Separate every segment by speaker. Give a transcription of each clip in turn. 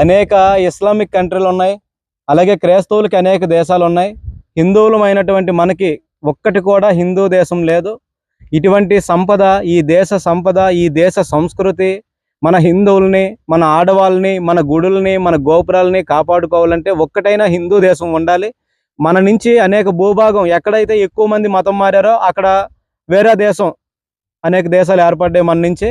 Speaker 1: అనేక ఇస్లామిక్ కంట్రీలు ఉన్నాయి. అలాగే క్రైస్తవులకి అనేక దేశాలు ఉన్నాయి. హిందువులమైనటువంటి మనకి ఒక్కటి కూడా హిందూ దేశం లేదు. ఇటువంటి సంపద ఈ దేశ సంపద ఈ దేశ సంస్కృతి మన హిందువుల్ని మన ఆడవాళ్ళని మన గుడుల్ని మన గోపురాలని కాపాడుకోవాలంటే ఒక్కటైనా హిందూ దేశం ఉండాలి. మన నుంచి అనేక భూభాగం ఎక్కడైతే ఎక్కువ మంది మతం మారారో అక్కడ వేరే దేశం అనేక దేశాలు ఏర్పడ్డాయి మన నుంచి.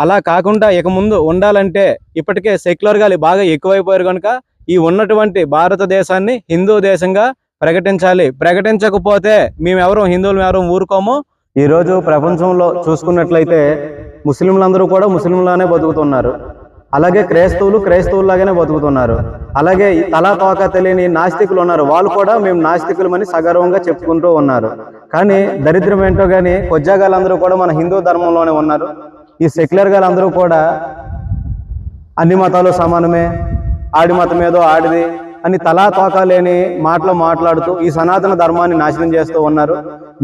Speaker 1: అలా కాకుండా ఇక ముందు ఉండాలంటే ఇప్పటికే సెక్యులర్ గాలి బాగా ఎక్కువైపోయారు కనుక ఈ ఉన్నటువంటి భారతదేశాన్ని హిందూ దేశంగా ప్రకటించాలి. ప్రకటించకపోతే మేమెవరం హిందువులు ఎవరం ఊరుకోము. ఈ రోజు ప్రపంచంలో చూసుకున్నట్లయితే ముస్లింలందరూ కూడా ముస్లింలానే బతుకుతున్నారు. అలాగే క్రైస్తవులు క్రైస్తవుల్లాగానే బతుకుతున్నారు. అలాగే తలా తోక తెలియని నాస్తికులు ఉన్నారు. వాళ్ళు కూడా మేము నాస్తికులమని సగర్వంగా చెప్పుకుంటూ ఉన్నారు. కానీ దరిద్రం ఏంటో కానీ కొజ్జాగాలందరూ కూడా మన హిందూ ధర్మంలోనే ఉన్నారు. ఈ సెక్యులర్ గారు అందరూ కూడా అన్ని మతాలు సమానమే ఆడి మతం ఏదో ఆడిది అని తలా తోక లేని మాటలు మాట్లాడుతూ ఈ సనాతన ధర్మాన్ని నాశనం చేస్తూ ఉన్నారు.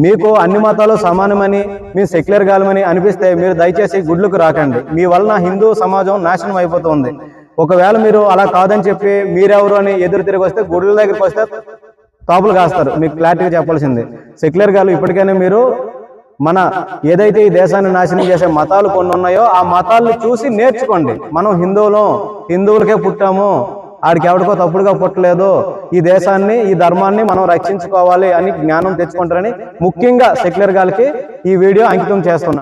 Speaker 1: మీకు అన్ని మతాలు సమానమని మీ సెక్యులర్ గాలమని అనిపిస్తే మీరు దయచేసి గుడ్లకు రాకండి. మీ వలన హిందూ సమాజం నాశనం అయిపోతుంది. ఒకవేళ మీరు అలా కాదని చెప్పి మీరెవరు అని ఎదురు తిరిగి వస్తే గుడ్ల దగ్గరికి వస్తే తోపులు కాస్తారు. మీకు క్లారిటీగా చెప్పాల్సింది. సెక్యులర్ గాలు ఇప్పటికైనా మీరు మన ఏదైతే ఈ దేశాన్ని నాశనం చేసే మతాలు కొన్ని ఉన్నాయో ఆ మతాలను చూసి నేర్చుకోండి. మనం హిందువులం హిందువులకే పుట్టాము. ఆడికి ఎవరికో తప్పుడుగా పుట్టలేదు. ఈ దేశాన్ని ఈ ధర్మాన్ని మనం రక్షించుకోవాలి అని జ్ఞానం తెచ్చుకుంటారని ముఖ్యంగా సెక్యులర్ గాలకి ఈ వీడియో అంకితం చేస్తున్నాం